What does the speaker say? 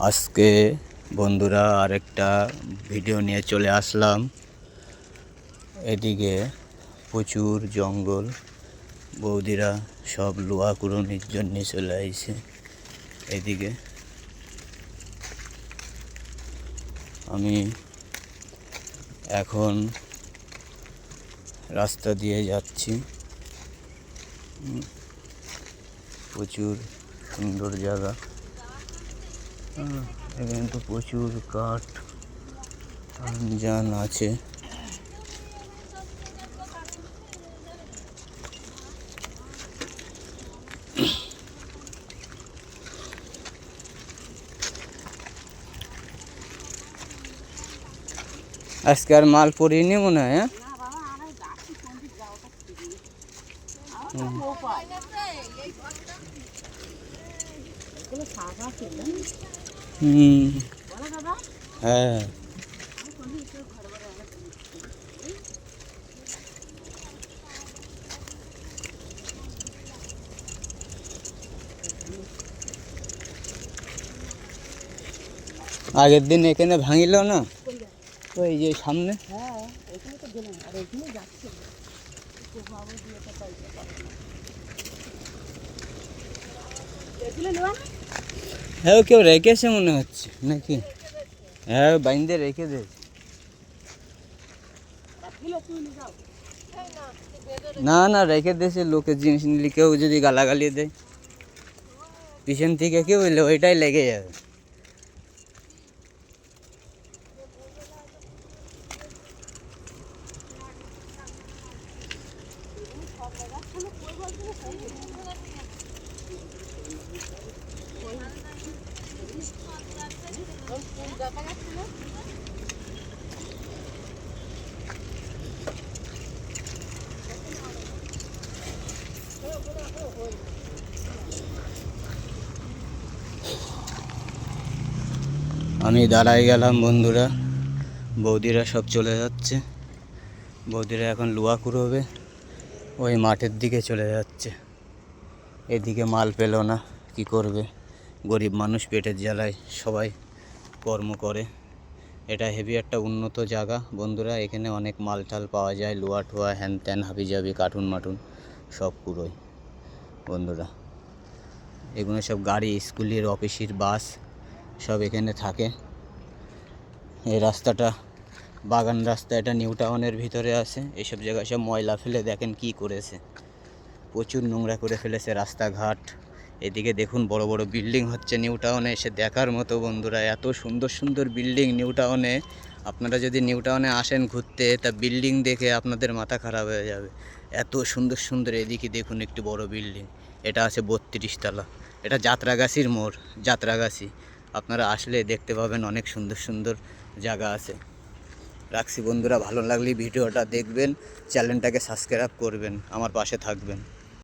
আজকে বন্ধুরা আরেকটা ভিডিও নিয়ে চলে আসলাম। এদিকে প্রচুর জঙ্গল, বৌদিরা সব লোহা কুড়োনির জন্য চলে আইছে এদিকে। আমি এখন রাস্তা দিয়ে যাচ্ছি। প্রচুর সুন্দর জায়গা। এখানে তো প্রচুর কাঠ যান আছে। আজকে আর মাল পরিনি মনে হয় হ্যাঁ? হ্যাঁ। আগের দিন এখানে ভাঙিল না? ওই যে সামনে। হ্যাঁ ও কেউ রেখেছে মনে হচ্ছে নাকি হ্যাঁ বাইন্দে রেখে দে না না রেখে দিয়েছে লোকের জিনিস নিলে কেউ যদি গালাগালি দেয় পিছন থেকে কেউ হইলে ওইটাই লেগে যাবে আমি দাঁড়াই গেলাম বন্ধুরা। বৌদিরা সব চলে যাচ্ছে। বৌদিরা এখন লোয়া কুড়োবে। ওই মাঠের দিকে চলে যাচ্ছে। এদিকে মাল পেল না, কি করবে? গরিব মানুষ পেটের জ্বালায় সবাই কর্ম করে। এটা হেভি একটা উন্নত জায়গা। বন্ধুরা, এখানে অনেক মাল টাল পাওয়া যায় লোয়া টোয়া হ্যান ত্যান হাবি জাবি কার্টুন মাটুন সব পুরোই। বন্ধুরা, এগুলো সব গাড়ি, স্কুলের অফিসের বাস, সব এখানে থাকে। এই রাস্তাটা, বাগান রাস্তা, এটা নিউ টাউনের ভিতরে আছে। এইসব জায়গায় সব ময়লা ফেলে দেখেন কি করেছে। প্রচুর নোংরা করে ফেলেছে রাস্তাঘাট। এদিকে দেখুন বড় বড় বিল্ডিং হচ্ছে নিউ টাউনে, এসে দেখার মতো বন্ধুরা, এত সুন্দর সুন্দর বিল্ডিং নিউ টাউনে। আপনারা যদি নিউ টাউনে আসেন ঘুরতে, তা বিল্ডিং দেখে আপনাদের মাথা খারাপ হয়ে যাবে। এত সুন্দর সুন্দর এদিকে দেখুন একটি বড় বিল্ডিং, এটা আছে বত্রিশ তলা, এটা যাত্রাগাছির মোড়, যাত্রাগাছি। আপনারা আসলে দেখতে পাবেন অনেক সুন্দর সুন্দর জায়গা আছে। রাখছি বন্ধুরা, ভালো লাগলে ভিডিওটা দেখবেন, চ্যানেলটাকে সাবস্ক্রাইব করবেন, আমার পাশে থাকবেন।